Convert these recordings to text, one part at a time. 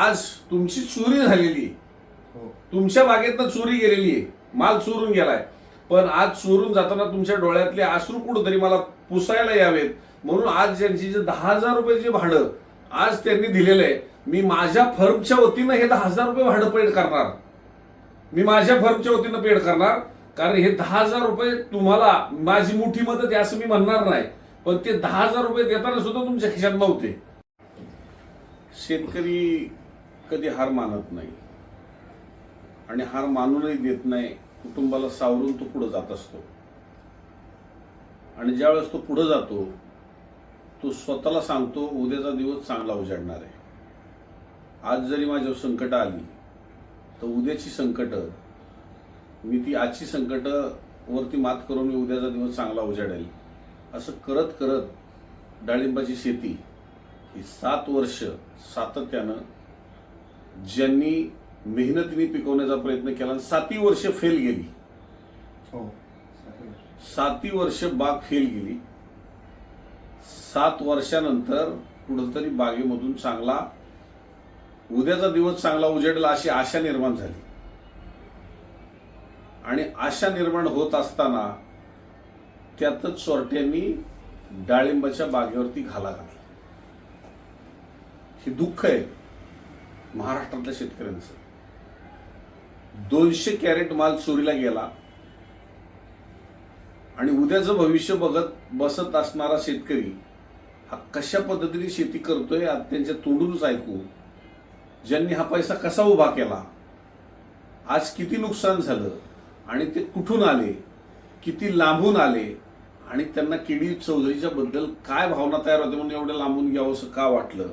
आज तुमची चोरी झालेली आहे. हो. तुमच्या बागेतनं चोरी गेलेली आहे. माल चोरून गेलाय. पण आज चोरून जाताना तुमच्या डोळ्यातले अश्रू कुठंतरी मला पुसायला यावेत. म्हणून आज ज्यांची जे दहा हजार रुपये जे भाडं आज त्यांनी दिलेलं आहे मी माझ्या फर्मच्या वतीनं हे दहा हजार रुपये भाडं पेड करणार. मी माझ्या फर्मच्या वतीनं पेड करणार. कारण हे दहा हजार रुपये तुम्हाला माझी मोठी मदत आहे असं मी म्हणणार नाही. पण ते दहा हजार रुपये देताना सुद्धा तुमच्या खिशात नव्हते. शेतकरी कधी हार मानत नाही. आणि हार मानूनही देत नाही कुटुंबाला सावरून तो पुढे जात असतो. आणि ज्यावेळेस तो पुढे जातो तो स्वतःला सांगतो उद्याचा दिवस चांगला उजाडणार आहे. आज जरी माझ्यावर संकट आली तर उद्याची संकटं मी ती आजची संकट वरती मात करून मी उद्याचा दिवस चांगला उजाडेल. असं करत करत डाळिंबाची शेती ही सात वर्ष सातत्यानं ज्यांनी मेहनतीने पिकवण्याचा प्रयत्न केला साती वर्ष फेल गेली. हो साती वर्ष. बाग फेल गेली. सात वर्षानंतर कुठंतरी बागेमधून चांगला उद्याचा दिवस चांगला उजेडला अशी आशा निर्माण झाली. आणि आशा निर्माण होत असताना त्यातच चोरट्यांनी डाळिंबाच्या बागेवरती घाला घातला. हे दुःख आहे. महाराष्ट्रातल्या शेतकऱ्यांचं. दोनशे कॅरेट माल चोरीला गेला. आणि उद्याचं भविष्य बघत बसत असणारा शेतकरी हा कशा पद्धतीने शेती करतोय आज त्यांच्या तोंडूनच ऐकू ज्यांनी हा पैसा कसा उभा केला आज किती नुकसान झालं आणि ते कुठून आले किती लांबून आले आणि त्यांना केडी चौधरीच्या बद्दल काय भावना तयार होते म्हणून एवढं लांबून घ्यावं असं का वाटलं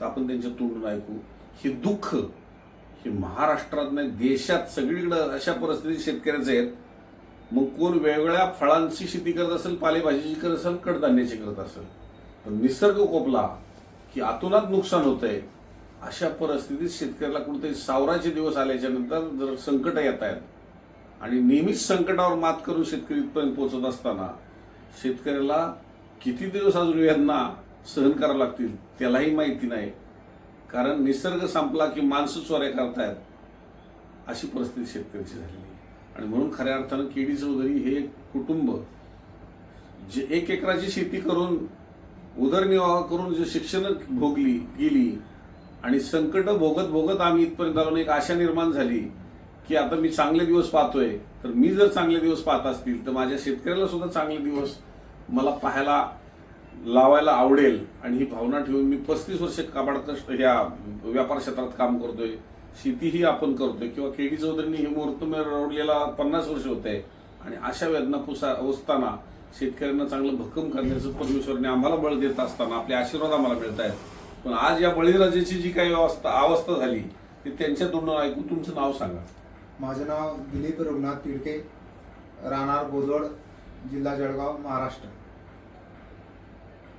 तर आपण त्यांच्या तोंडून ऐकू. हे दुःख हे महाराष्ट्रात नाही देशात सगळीकडं अशा परिस्थितीत शेतकऱ्याचे आहेत. मग कोण वेगवेगळ्या फळांची शेती करत असेल पालेभाजीची करत असेल कडधान्याची करत असेल. पण निसर्ग कोपला की आतोनात नुकसान होतंय अशा परिस्थितीत शेतकऱ्याला कुठेतरी सावराचे दिवस आल्याच्यानंतर जर संकट येत आहेत आणि नेहमीच संकटावर मात करून शेतकरी इथपर्यंत पोहोचत असताना शेतकऱ्याला किती दिवस अजून वेदना सहन करावं लागतील त्यालाही माहिती नाही. कारण निसर्ग संपला की माणसं चोऱ्या करतायत अशी परिस्थिती शेतकऱ्याची झालेली आहे. आणि म्हणून खऱ्या अर्थानं केडी चौधरी हे एक कुटुंब जे एक एकराची शेती करून उदरनिर्वाह करून जे शिक्षण भोगली गेली आणि संकट भोगत भोगत आम्ही इथपर्यंत आलो एक आशा निर्माण झाली की आता मी चांगले दिवस पाहतोय. तर मी जर चांगले दिवस पाहत असतील तर माझ्या शेतकऱ्याला सुद्धा चांगले दिवस मला पाहायला लावायला आवडेल आणि ही भावना ठेवून मी पस्तीस वर्ष कापड ह्या व्यापार क्षेत्रात काम करतोय. शेतीही आपण करतोय. किंवा केडी चौधरींनी हे मुहूर्तमेळ रडलेला पन्नास वर्ष होते. आणि अशा वेदना पुसा असताना शेतकऱ्यांना चांगलं भक्कम करण्याचं परमेश्वरने आम्हाला बळ देत असताना आपले आशीर्वाद आम्हाला मिळत आहेत पण आज या बळीराजाची जी काही अवस्था अवस्था झाली ती त्यांच्या तोंडून ऐकून तुमचं नाव सांगा. माझं नाव दिलीप रघुनाथ तिडके राहणार बोदवड जिल्हा जळगाव महाराष्ट्र.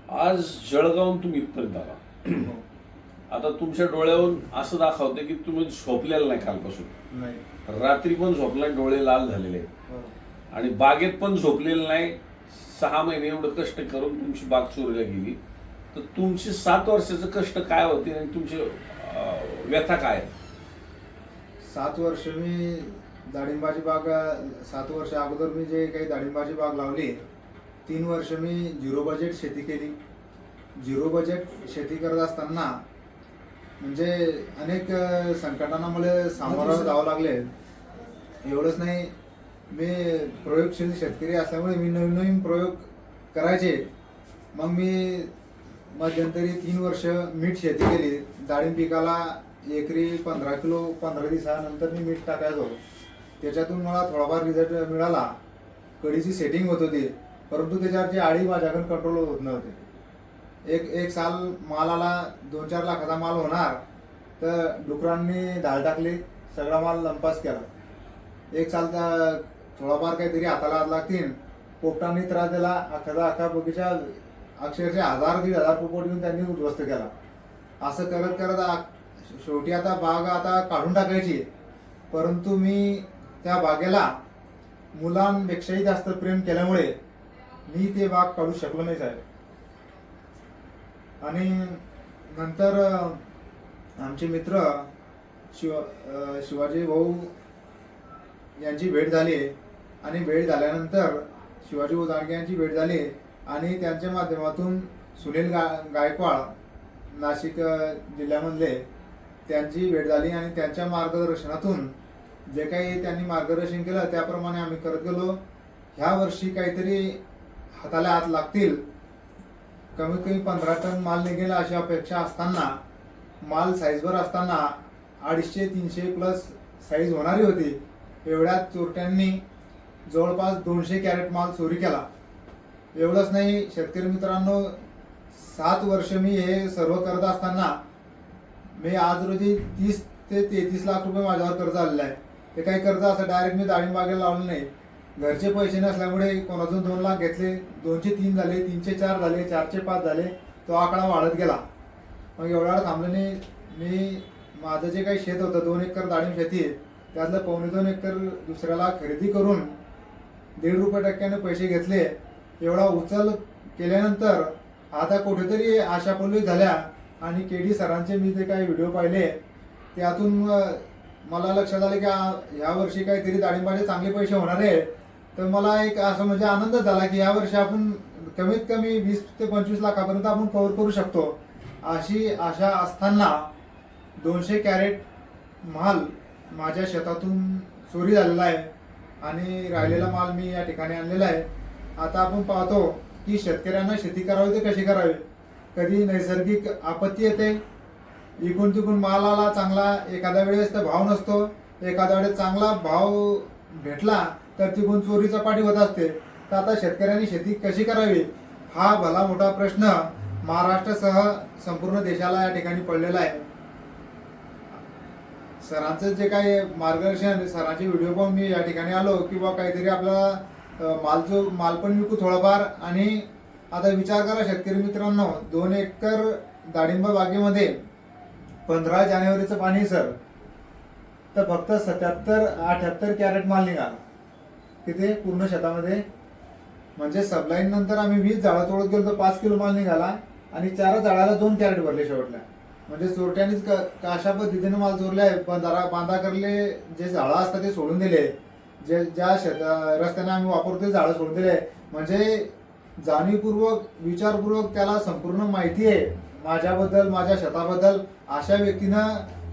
आज जळगावून तुम्ही इथपर्यंत आला. आता तुमच्या डोळ्यावरून असं दाखवते की तुम्ही झोपलेलं नाही कालपासून नाही रात्री पण झोपलाय डोळे लाल झालेले आहेत. हो. आणि बागेत पण झोपलेलं नाही सहा महिने एवढं कष्ट करून तुमची बाग चोरीला गेली तर तुमची सात वर्षाचं कष्ट काय होते आणि तुमचे व्यथा काय? सात वर्ष मी डाळिंबाची बाग सात वर्ष अगोदर मी जे काही डाळिंबाची बाग लावली तीन वर्ष मी झिरो बजेट शेती केली. झिरो बजेट शेती करत असताना म्हणजे अनेक संकटांना मला सामोरं जावं लागले. एवढंच नाही मी प्रयोगशील शेतकरी असल्यामुळे मी नवीन नवीन प्रयोग करायचे. मग मी मध्यंतरी तीन वर्ष मीठ शेती केली. डाळिंब पिकाला एकरी पंधरा किलो पंधरा दिवसानंतर मी मीठ टाकायचो. त्याच्यातून मला थोडाफार रिझल्ट मिळाला. कढीची सेटिंग होत होती. परंतु त्याच्यावरची आळी माझ्याकडून कंट्रोल होत नव्हते. एक एक साल मालाला दोन चार लाखाचा माल होणार तर डुकरांनी ढाल टाकली सगळा माल लंपास केला. एक साल त्या थोडाफार काहीतरी हाताला हात लागतील पोपटांनी त्रास दिला अख्खा अख्खा बगीचा अक्षरशः हजार दीड हजार पोपट येऊन त्यांनी उद्ध्वस्त केला. असं करत करत आ- शेवटी आता बाग आता काढून टाकायची परंतु मी त्या बागेला मुलांपेक्षाही जास्त प्रेम केल्यामुळे मी ते वाघ काढू शकलो नाही साहेब. आणि नंतर आमचे मित्र शिव शिवाजी भाऊ यांची भेट झाली. आणि भेट झाल्यानंतर शिवाजी भाऊ दांडगे यांची भेट झाली. आणि त्यांच्या माध्यमातून सुनील गा गायकवाड नाशिक जिल्ह्यामधले त्यांची भेट झाली. आणि त्यांच्या मार्गदर्शनातून जे काही त्यांनी मार्गदर्शन केलं त्याप्रमाणे आम्ही करत गेलो. ह्या वर्षी काहीतरी हाताला हात लागतील. कमीत कमी पंधरा टन माल निघेल अशी अपेक्षा असताना माल साईजवर असताना अडीचशे तीनशे प्लस साईज होणारी होती. एवढ्या चोरट्यांनी जवळपास दोनशे कॅरेट माल चोरी केला. एवढंच नाही शेतकरी मित्रांनो सात वर्ष मी हे सर्व करत असताना मी आज रोजी तीस ते तेहतीस लाख रुपये माझ्यावर कर्ज आलेलं आहे. ते काही कर्ज असं डायरेक्ट मी दाळिंबागेला लावलं नाही. घरचे पैसे नसल्यामुळे कोणाजून दोन लाख घेतले दोनशे तीन झाले तीनशे चार झाले चारशे पाच झाले तो आकडा वाढत गेला. मग एवढा थांबल्याने मी माझं जे काही शेत होतं दोन एकर डाळिंब शेती आहे त्यातलं पावणे दोन एकर दुसऱ्याला खरेदी करून दीड रुपये टक्क्याने पैसे घेतले. एवढा उचल केल्यानंतर आता कुठेतरी आशा झाल्या आणि के डी सरांचे मी जे काही व्हिडिओ पाहिले त्यातून मला लक्षात आलं की ह्या वर्षी काहीतरी डाळिंबाचे चांगले पैसे होणार आहे. तर मला एक असं म्हणजे आनंद झाला की यावर्षी आपण कमीत कमी वीस ते पंचवीस लाखापर्यंत आपण कव्हर करू शकतो. अशी आशा असताना दोनशे कॅरेट माल माझ्या शेतातून चोरी झालेला आहे आणि राहिलेला माल मी या ठिकाणी आणलेला आहे. आता आपण पाहतो की शेतकऱ्यांना शेती करावी ते कशी करावी? कधी नैसर्गिक आपत्ती येते इकून तिकून माल आला चांगला एखाद्या वेळेस तर भाव नसतो. एखाद्या वेळेस चांगला भाव भेटला तर तिकडून चोरीचा पाठी होत असते तर आता शेतकऱ्यांनी शेती कशी करावी? हा भला मोठा प्रश्न महाराष्ट्रासह संपूर्ण देशाला या ठिकाणी पडलेला आहे. सरांचं जे काही मार्गदर्शन सरांचे व्हिडिओ पाहून मी या ठिकाणी आलो किंवा काहीतरी आपला माल जो माल पण विकू थोडाफार आणि आता विचार करा शेतकरी मित्रांनो दोन एकर डाळिंब बागेमध्ये पंधरा जानेवारीचं पाणी सर. तर फक्त सत्याहत्तर अठ्याहत्तर कॅरेट माल निघाला. तिथे पूर्ण शेतामध्ये म्हणजे सबलाईन नंतर आम्ही वीस झाडं तोडत गेलो तर पाच किलो माल निघाला आणि चार झाडाला दोन कॅरेट भरले शेवटला. म्हणजे चोरट्यानेच क- अशा पद्धतीने माल चोरले आहे बंधारा बांधा करले जे झाडं असतात ते सोडून दिले. जे ज्या शेता रस्त्याने आम्ही वापरतो ते झाडं सोडून दिले. म्हणजे जाणीवपूर्वक विचारपूर्वक त्याला संपूर्ण माहिती आहे. माझ्याबद्दल माझ्या शेताबद्दल अशा व्यक्तीनं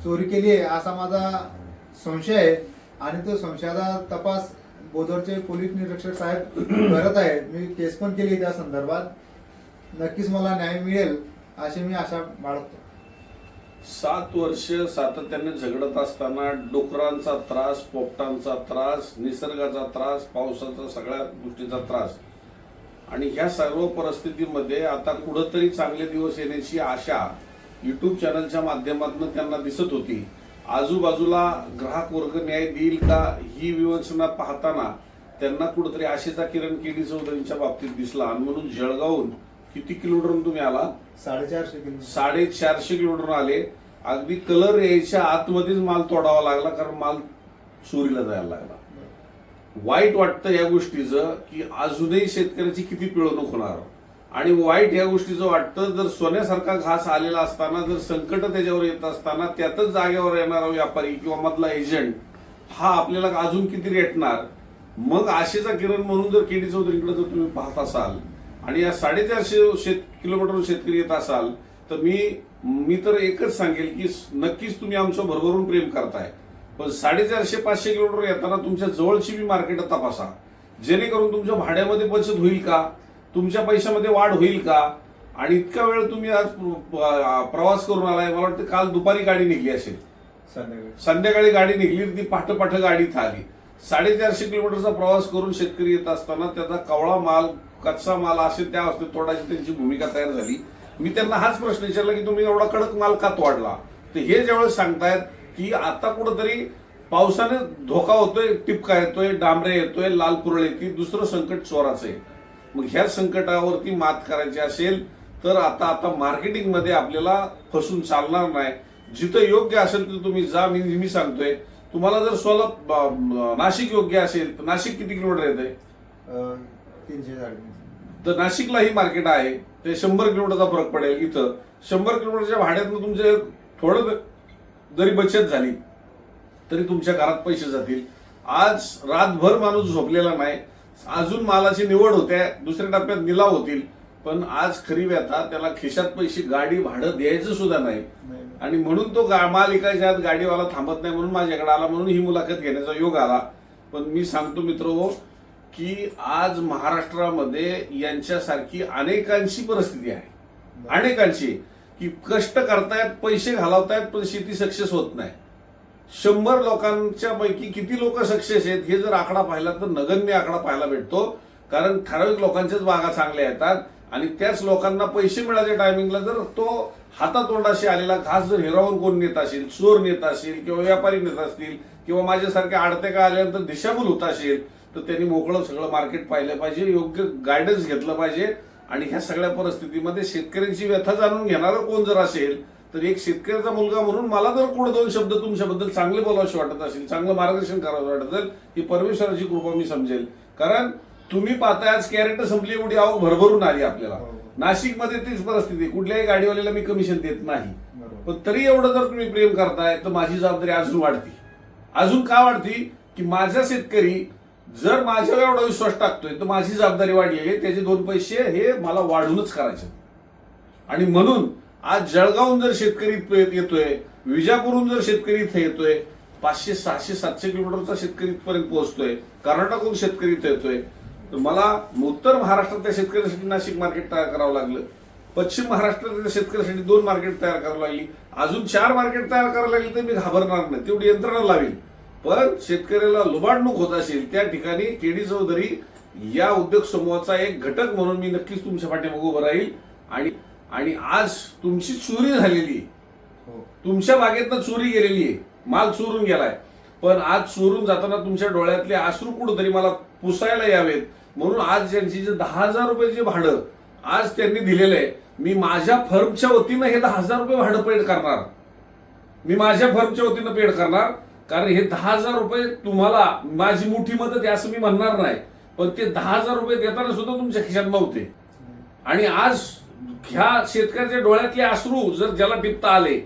चोरी केली आहे असा माझा संशय आहे. आणि तो संशयाचा तपास बोदरचे पोलीस निरीक्षक साहेब करत आहेत. मी केस पण केली त्या संदर्भात. नक्कीच मला न्याय मिळेल अशी मी आशा बाळगतो. सात वर्ष सातत्याने झगडत असताना डुकरांचा त्रास पोपटांचा त्रास निसर्गाचा त्रास पावसाचा सगळ्या गोष्टीचा त्रास. आणि ह्या सर्व परिस्थितीमध्ये आता कुठंतरी चांगले दिवस येण्याची आशा युट्यूब चॅनलच्या माध्यमातून त्यांना दिसत होती. आजूबाजूला ग्राहक वर्ग न्याय देईल का ही विवंचना पाहताना त्यांना कुठंतरी आशेचा किरण केडी चौधरींच्या बाबतीत दिसला. आणि म्हणून जळगावून किती किलोमीटरहून तुम्ही आला? साडेचारशे किलो साडेचारशे किलोमीटर आले. अगदी कलर यायच्या आतमध्येच माल तोडावा लागला कारण माल चोरीला जायला लागला. वाईट वाटतं या गोष्टीचं की अजूनही शेतकऱ्याची किती पिळवणूक होणार? आणि वाईट या गोष्टीचं वाटतं जर सोन्यासारखा घास आलेला असताना जर संकट त्याच्यावर येत असताना त्यातच जागेवर येणारा व्यापारी किंवा मधला एजंट हा आपल्याला अजून किती रेटणार मग आशेचा किरण म्हणून जर केडी चौधरीकडे जर तुम्ही पाहत असाल आणि या साडेचारशे शेत किलोमीटर शेतकरी येत असाल तर मी मी तर एकच सांगेल की नक्कीच तुम्ही आमच्या भरभरून प्रेम करताय. पण साडेचारशे पाचशे किलोमीटर येताना तुमच्या जवळची मी मार्केट तपासा. जेणेकरून तुमच्या भाड्यामध्ये बचत होईल का? तुमच्या पैशामध्ये वाढ होईल का? आणि इतका वेळ तुम्ही आज प्र- प्रवास करून आलाय मला वाटतं काल दुपारी गाडी निघली असेल. संध्याकाळी. संध्याकाळी गाडी निघली ती पाठ पाठ गाडी इथं आली साडेचारशे किलोमीटरचा प्रवास करून शेतकरी येत असताना त्याचा कवळा माल कच्चा माल असे त्या अवस्थेत तोडायची त्यांची भूमिका तयार झाली. मी त्यांना हाच प्रश्न विचारला की तुम्ही एवढा कडक माल का तोडला? तर हे ज्यावेळेस सांगतायत की आता कुठंतरी पावसाने धोका होतोय टिपका येतोय डांबरे येतोय लाल कुरळ येते दुसरं संकट चोराचं आहे. मग ह्या संकटावरती मात करायची असेल तर आता आता मार्केटिंगमध्ये आपल्याला फसून चालणार नाही. जिथं योग्य असेल तिथं तुम्ही जा मी मी सांगतोय. तुम्हाला जर सोला नाशिक योग्य असेल तर नाशिक किती किलोमीटर येत आहे तीनशे तर नाशिकला ही मार्केट आहे. ते शंभर किलोमीटरचा फरक पडेल इथं. शंभर किलोमीटरच्या भाड्यातनं तुमचे थोडं जरी बचत झाली तरी तुमच्या घरात पैसे जातील. आज रातभर माणूस झोपलेला नाही. अजून मालाची निवड होते दुसऱ्या टप्प्यात निलाव होतील. पण आज खरी व्यथा त्याला खिशात पैसे गाडी भाडं द्यायचं सुद्धा नाही. आणि म्हणून तो माल इकायच्या आत गाडीवाला थांबत नाही म्हणून माझ्याकडे आला म्हणून ही मुलाखत घेण्याचा योग आला. पण मी सांगतो मित्र की आज महाराष्ट्रामध्ये यांच्यासारखी अनेकांची परिस्थिती आहे. अनेकांची की कष्ट करतायत पैसे घालवतायत पण शेती सक्सेस होत नाही. शंभर लोकांच्या पैकी किती लोक सक्सेस आहेत हे जर आकडा पाहिला तर नगण्य आकडा पाहायला भेटतो. कारण ठराविक लोकांच्याच बागा चांगल्या येतात आणि त्याच लोकांना पैसे मिळायच्या टायमिंगला जर तो हातातोंडाशी आलेला घास जर हिरावून कोण नेत असेल चोर नेत असेल किंवा व्यापारी नेत असतील किंवा माझ्यासारखे आडते का आल्यानंतर दिशाभूल होत असेल तर त्यांनी मोकळं सगळं मार्केट पाहिलं पाहिजे योग्य गायडन्स घेतलं पाहिजे. आणि ह्या सगळ्या परिस्थितीमध्ये शेतकऱ्यांची व्यथा जाणून घेणारं कोण जर असेल तर एक शेतकऱ्याचा मुलगा म्हणून मला जर कोण दोन शब्द तुमच्याबद्दल चांगले बोलावशी वाटत असेल चांगलं मार्गदर्शन करावं वाटत असेल ही परमेश्वराची कृपा मी समजेल. कारण तुम्ही पाहताय आज कॅरेट संपली एवढी आवक भरभरून आली आपल्याला. हो. नाशिकमध्ये तीच परिस्थिती कुठल्याही गाडीवाल्याला मी कमिशन देत नाही. पण तरी एवढं जर तुम्ही प्रेम करताय तर माझी जबाबदारी अजून वाढती. अजून का वाढती? की माझा शेतकरी जर माझ्यावर एवढा विश्वास टाकतोय तर माझी जबाबदारी वाढलेली आहे. त्याचे दोन पैसे हे मला वाढूनच करायचे आणि म्हणून आज जळगावहून जर शेतकरी इथं येतोय विजापूरहून जर शेतकरी इथे येतोय पाचशे सहाशे सातशे किलोमीटरचा शेतकरी इथपर्यंत पोहोचतोय कर्नाटकहून शेतकरी इथे येतोय तर मला उत्तर महाराष्ट्रातल्या शेतकऱ्यांसाठी नाशिक मार्केट तयार करावं लागलं. पश्चिम महाराष्ट्रातल्या शेतकऱ्यांसाठी दोन मार्केट तयार करावं लागली. अजून चार मार्केट तयार करायला लागली तर मी घाबरणार नाही. तेवढी यंत्रणा लावेल पण शेतकऱ्याला लुबाडणूक होत असेल त्या ठिकाणी केडी चौधरी या उद्योग समूहाचा एक घटक म्हणून मी नक्कीच तुमच्या पाठीमागे उभं राहील. आणि आणि आज तुमची चोरी झालेली आहे. हो. तुमच्या बागेतनं चोरी गेलेली आहे. माल चोरून गेलाय. पण आज चोरून जाताना तुमच्या डोळ्यातले अश्रू कुठंतरी मला पुसायला यावेत. म्हणून आज ज्यांची जे दहा हजार रुपये भाडं आज त्यांनी दिलेलं आहे मी माझ्या फर्मच्या वतीनं हे दहा हजार रुपये भाडं पेड करणार. मी माझ्या फर्मच्या वतीनं पेड करणार. कारण हे दहा हजार रुपये तुम्हाला माझी मोठी मदत आहे असं मी म्हणणार नाही. पण ते दहा हजार रुपये देताना सुद्धा तुमच्या खिशात नव्हते. आणि आज ह्या शेतकऱ्याच्या डोळ्यातले अश्रू जर ज्याला टिपता आले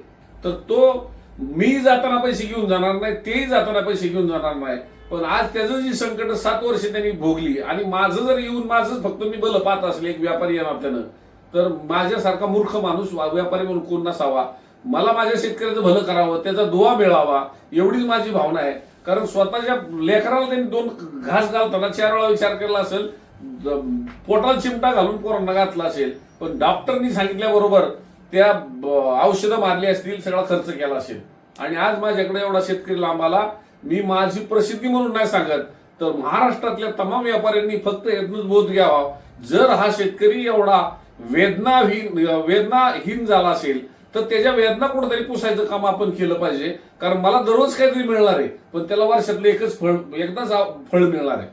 तर तो मी जाताना पैसे घेऊन जाणार नाही तेही जाताना पैसे घेऊन जाणार नाही. पण आज त्याचं जी संकट सात वर्ष त्यांनी भोगली आणि माझं जर येऊन माझंच फक्त मी बल पाहत असले एक व्यापारी येणार त्यानं तर माझ्यासारखा मूर्ख माणूस व्यापारी म्हणून कोण नसावा? मला माझ्या शेतकऱ्याचं भलं करावं त्याचा दुवा मिळावा एवढीच माझी भावना आहे. कारण स्वतःच्या लेकराला त्यांनी दोन घास घालताना चार वेळा विचार केला असेल पोटात पोटाला चिमटा घालून पोरांना घातला असेल पण डॉक्टरनी सांगितल्याबरोबर त्या औषधं मारली असतील सगळा खर्च केला असेल. आणि आज माझ्याकडे एवढा शेतकरी लांब आला मी माझी प्रसिद्धी म्हणून नाही सांगत तर महाराष्ट्रातल्या तमाम व्यापाऱ्यांनी फक्त यातूनच बोध घ्यावा. जर हा शेतकरी एवढा वेदनाहीन वेदनाहीन झाला असेल तर त्याच्या वेदना कुठेतरी पुसायचं काम आपण केलं पाहिजे. कारण मला दररोज काहीतरी मिळणार आहे पण त्याला वर्षातलं एकच फळ एकदाच फळ मिळणार आहे.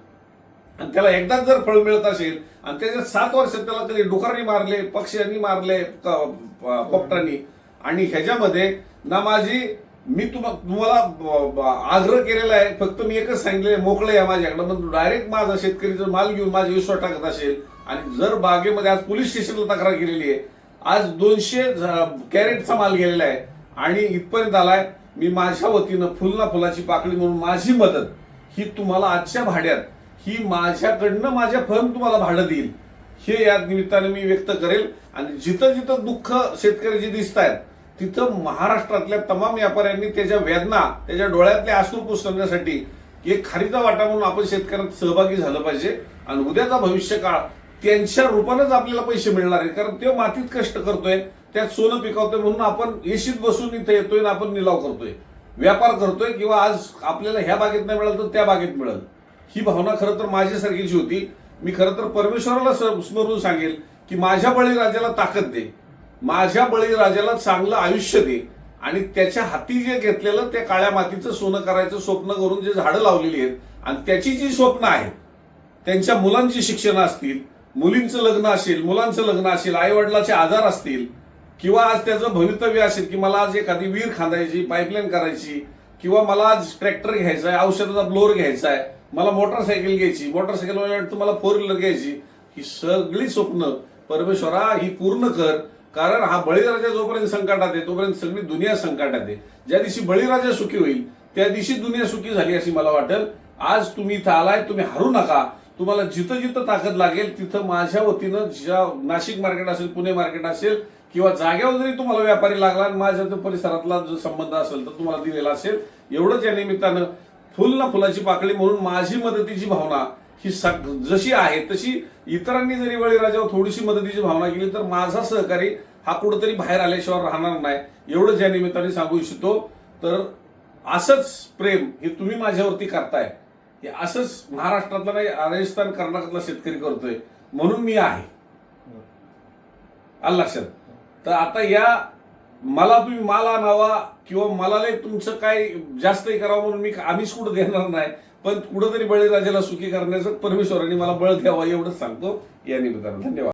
आणि त्याला एकदाच जर फळ मिळत असेल आणि त्याच्या सात वर्षात त्याला कधी डुकरांनी मारले पक्ष्यांनी मारले पोपटांनी आणि ह्याच्यामध्ये ना माझी मी तुम्हा- तुम्हाला आग्रह केलेला आहे फक्त मी एकच सांगितले मोकळे आहे माझ्याकडे. पण डायरेक्ट माझा शेतकरी जर माल घेऊन माझे विश्वास टाकत असेल आणि जर बागेमध्ये आज पोलीस स्टेशनला तक्रार केलेली आहे आज दोनशे कॅरेटचा माल गेलेला आहे आणि इथपर्यंत आलाय मी माझ्या वतीनं फुलना फुलाची पाकळी म्हणून माझी मदत ही तुम्हाला आजच्या भाड्यात ही माझ्याकडनं माझ्या फर्म तुम्हाला भाडं देईल. हे या निमित्ताने मी व्यक्त करेल. आणि जिथं जिथं दुःख शेतकऱ्याचे दिसत आहेत तिथं महाराष्ट्रातल्या तमाम व्यापाऱ्यांनी त्याच्या वेदना त्याच्या डोळ्यातले आसू पुसण्यासाठी एक खारीचा वाटा म्हणून आपण शेतकऱ्यात सहभागी झालं पाहिजे. आणि उद्याचा भविष्य काळ त्यांच्या रूपानंच आपल्याला पैसे मिळणार आहे कारण ते मातीत कष्ट करतोय त्यात सोनं पिकवतोय म्हणून आपण येशीत बसून इथे येतोय आणि आपण निलाव करतोय. व्यापार करतोय किंवा आज आपल्याला ह्या बागेत नाही मिळालं तर त्या बागेत मिळेल. ही भावना खरं तर माझ्यासारखीची होती. मी खरं तर परमेश्वराला स्मरून सांगेल की माझ्या बळीराजाला ताकद दे. माझ्या बळीराजाला चांगलं आयुष्य दे. आणि त्याच्या हाती जे घेतलेलं त्या काळ्या मातीचं सोनं करायचं स्वप्न करून जे झाडं लावलेली आहेत आणि त्याची जी स्वप्न आहेत त्यांच्या मुलांची शिक्षण असतील मुलींचं लग्न असेल मुलांचं लग्न असेल आईवडिलाचे आजार असतील किंवा आज त्याचं भवितव्य असेल की मला आज एखादी विहीर खांदायची पाईपलाईन करायची किंवा मला आज ट्रॅक्टर घ्यायचा आहे औषधाचा ब्लोअर घ्यायचा आहे मला मोटरसायकल घ्यायची मोटरसायकल तुम्हाला फोर व्हीलर घ्यायची. ही सगळी स्वप्न परमेश्वरा ही पूर्ण कर कारण हा बळीराजा जोपर्यंत संकटात आहे तोपर्यंत सगळी दुनिया संकटात आहे. ज्या दिवशी बळीराजा सुखी होईल त्या दिवशी दुनिया सुखी झाली अशी मला वाटेल. आज तुम्ही इथं आलाय तुम्ही हरू नका. तुम्हाला जिथं जिथं ताकद लागेल तिथं माझ्या वतीनं ज्या नाशिक मार्केट असेल पुणे मार्केट असेल किंवा जाग्यावर जरी तुम्हाला व्यापारी लागला आणि माझ्या परिसरातला जो संबंध असेल तर तुम्हाला दिलेला असेल. एवढंच या निमित्तानं फुल ना फुलाची पाकळी म्हणून माझी मदतीची भावना ही सग- जशी आहे तशी इतरांनी जरी बळीराजावर थोडीशी मदतीची भावना केली तर माझा सहकारी हा कुठंतरी बाहेर आल्याशिवाय राहणार नाही. एवढंच या निमित्ताने सांगू इच्छितो. तर असंच प्रेम हे तुम्ही माझ्यावरती करताय. हे असंच महाराष्ट्रातला नाही राजस्थान कर्नाटकातला शेतकरी करतोय. म्हणून मी आहे. आल लक्षात? तर आता या मला तुम्ही माल आणावा किंवा मला तुमचं काय जास्तही करावं म्हणून मी आम्हीच कुठं देणार नाही. पण कुठंतरी बळीराजाला सुखी करण्याचं परमेश्वरांनी मला बळ द्यावा एवढंच सांगतो. या निमित्तानं धन्यवाद.